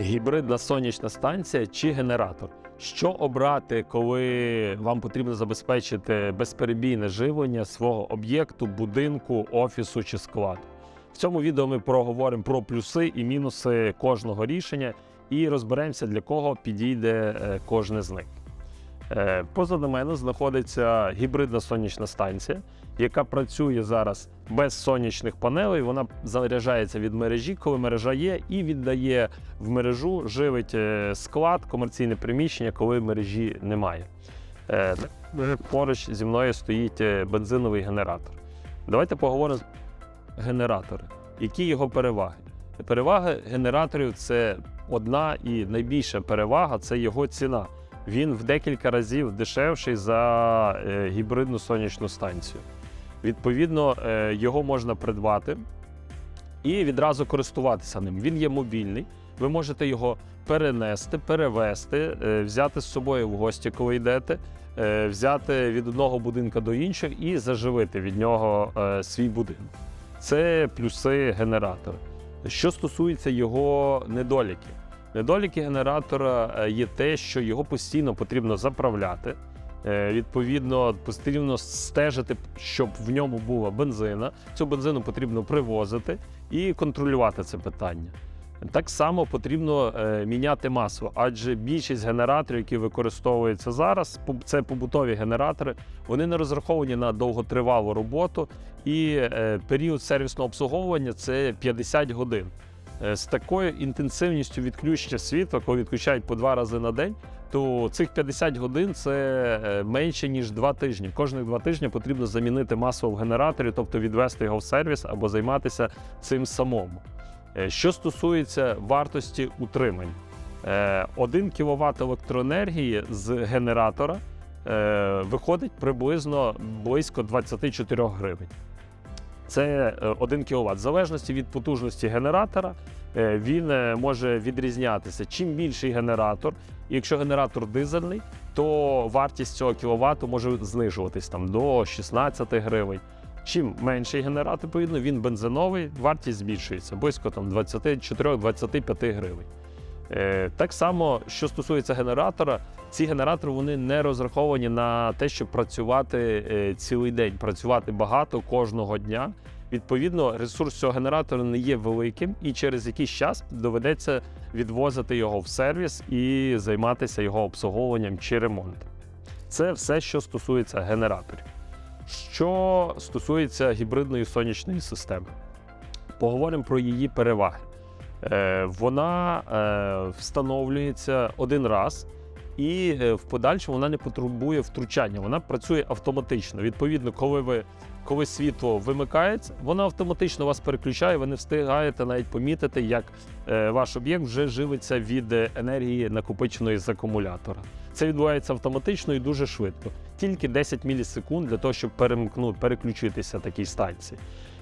гібридна сонячна станція чи генератор. Що обрати, коли вам потрібно забезпечити безперебійне живлення свого об'єкту, будинку, офісу чи складу? В цьому відео ми проговоримо про плюси і мінуси кожного рішення і розберемося, для кого підійде е, кожне з них. Е, Позаду мене знаходиться гібридна сонячна станція, яка працює зараз без сонячних панелей. Вона заряджається від мережі, коли мережа є, і віддає в мережу, живить е, склад, комерційне приміщення, коли мережі немає. Е, Поруч зі мною стоїть бензиновий генератор. Давайте поговоримо генератори. Які його переваги? Переваги генераторів це одна і найбільша перевага це його ціна. Він в декілька разів дешевший за е, гібридну сонячну станцію. Відповідно, е, його можна придбати і відразу користуватися ним. Він є мобільний. Ви можете його перенести, перевести, е, взяти з собою в гості, коли йдете, взяти від одного будинка до іншого і заживити від нього свій будинок. Це плюси генератора. Що стосується його недоліків, недоліки генератора е, є те, що його постійно потрібно заправляти. Е, Відповідно, потрібно стежити, щоб в ньому була бензина. Цю бензину потрібно привозити і контролювати це питання. Так само потрібно е, міняти масло, адже більшість генераторів, які використовуються зараз, це побутові генератори, вони не розраховані на довготривалу роботу, і період сервісного обслуговування це 50 годин. Е, З такою інтенсивністю відключення світла, коли відключають по два рази на день, то цих 50 годин це е, менше ніж два тижні. Кожних два тижні потрібно замінити масло в генераторі, тобто відвести його в сервіс або займатися цим самому. Е, Що стосується вартості утримання, 1 кВт електроенергії з генератора виходить приблизно близько 24 гривень. Це е, 1 кВт. В залежності від потужності генератора е, він е, може відрізнятися. Чим більший генератор, і якщо генератор дизельний, то вартість цього кВт може знижуватись там до 16 гривень. Чим менший генератор, відповідно, він бензиновий, вартість збільшується близько там 24-25 гривень. Е, так само, що стосується генератора, ці генератори вони не розраховані на те, щоб працювати е, цілий день, працювати багато кожного дня. Відповідно, ресурс цього генератора не є великим, і через якийсь час доведеться відвозити його в сервіс і займатися його обслуговуванням чи ремонтом. Це все, що стосується генераторів. Що стосується гібридної сонячної системи, поговоримо про її переваги. Е, Вона е, встановлюється один раз, і е, в подальшому вона не потребує втручання. Вона працює автоматично. Відповідно, коли ви коли світло вимикається, вона автоматично вас переключає. Ви не встигаєте навіть помітити, як ваш об'єкт вже живиться від енергії, накопиченої з акумулятора. Це відбувається автоматично і дуже швидко. Тільки 10 мілісекунд для того, щоб перемкнути, переключитися такій станції.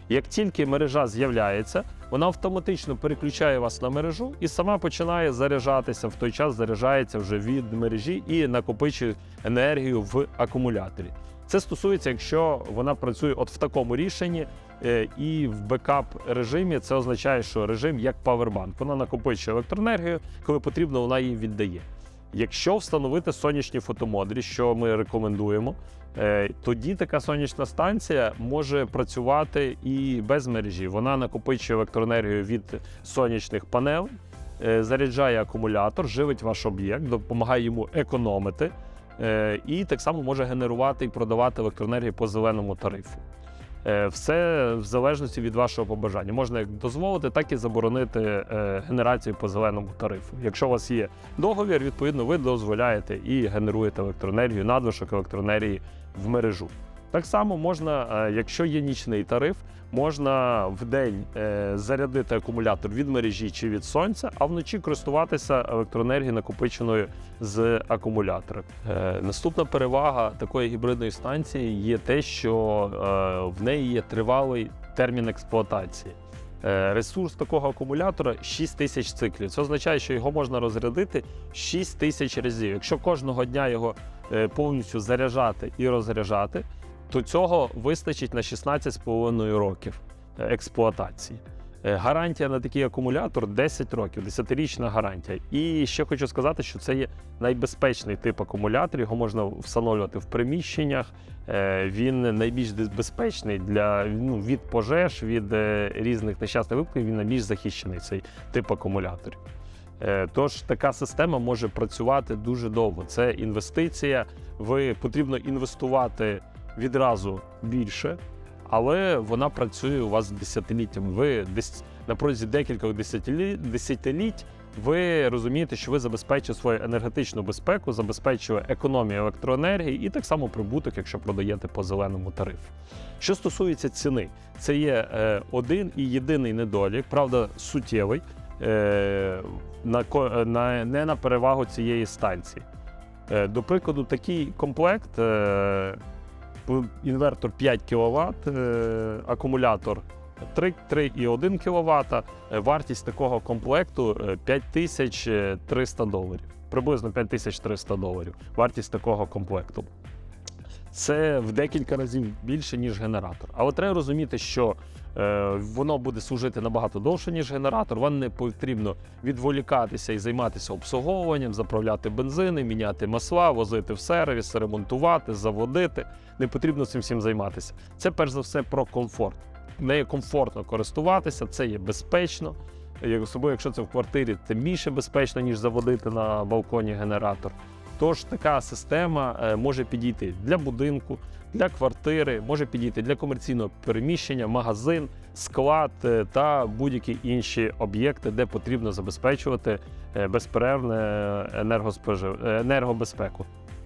Як тільки мережа з'являється, вона автоматично переключає вас на мережу і сама починає заряджатися. В той час заряджається вже від мережі і накопичує енергію в акумуляторі. Це стосується, якщо вона працює от в такому рішенні е, і в бекап режимі, це означає, що режим як павербанк. Вона накопичує електроенергію, коли потрібно, вона її віддає. Якщо встановити сонячні фотомодрі, що ми рекомендуємо, е, тоді така сонячна станція може працювати і без мережі. Вона накопичує електроенергію від сонячних панелей, е, заряджає акумулятор, живить ваш об'єкт, допомагає йому економити, е, і так само може генерувати і продавати електроенергію по зеленому тарифу. Е, Все в залежності від вашого побажання. Можна як дозволити, так і заборонити е, генерацію по зеленому тарифу. Якщо у вас є договір, відповідно, ви дозволяєте і генеруєте електроенергію, надлишок електроенергії в мережу. Так само можна, е, якщо є нічний тариф, можна в день е, зарядити акумулятор від мережі чи від сонця, а вночі користуватися електроенергією, накопиченою з акумулятора. Е, Наступна перевага такої гібридної станції є те, що в неї є тривалий термін експлуатації. Ресурс такого акумулятора 6 тисяч циклів. Це означає, що його можна розрядити 6 тисяч разів. Якщо кожного дня його повністю заряджати і розряджати, то цього вистачить на 16,5 років е, експлуатації. Е, Гарантія на такий акумулятор 10 років, 10-річна гарантія. І ще хочу сказати, що це є найбезпечний тип акумулятора. Його можна встановлювати в приміщеннях. Е, Він найбільш безпечний для ну, від пожеж, від різних нещасних випадків. Він найбільш захищений цей тип акумуляторів. Тож така система може працювати дуже довго. Це інвестиція. Ви потрібно інвестувати відразу більше, але вона працює у вас десятиліттями. Ви десь на протязі декількох десятиліть, ви розумієте, що ви забезпечуєте свою енергетичну безпеку, забезпечує економію електроенергії і так само прибуток, якщо продаєте по зеленому тарифу. Що стосується ціни, це є е, один і єдиний недолік, правда, суттєвий. е, На, е, на, не на перевагу цієї станції. До прикладу, такий комплект, інвертор 5 кВт, е, акумулятор 3, 3,1 кВт, е, вартість такого комплекту е, 5300 доларів. Приблизно 5300 доларів. Вартість такого комплекту. Це в декілька разів більше, ніж генератор. Але треба розуміти, що е, воно буде служити набагато довше, ніж генератор. Вам не потрібно відволікатися і займатися обслуговуванням, заправляти бензини, міняти масла, возити в сервіс, ремонтувати, заводити. Не потрібно цим всім займатися. Це перш за все про комфорт. Нею комфортно користуватися, це є безпечно. Особливо, якщо це в квартирі, тим більше безпечно, ніж заводити на балконі генератор. Тож така система е, може підійти для будинку, для квартири, може підійти для комерційного переміщення, магазин, склад е, та будь-які інші об'єкти, де потрібно забезпечувати е, безперервне енергобезпеку.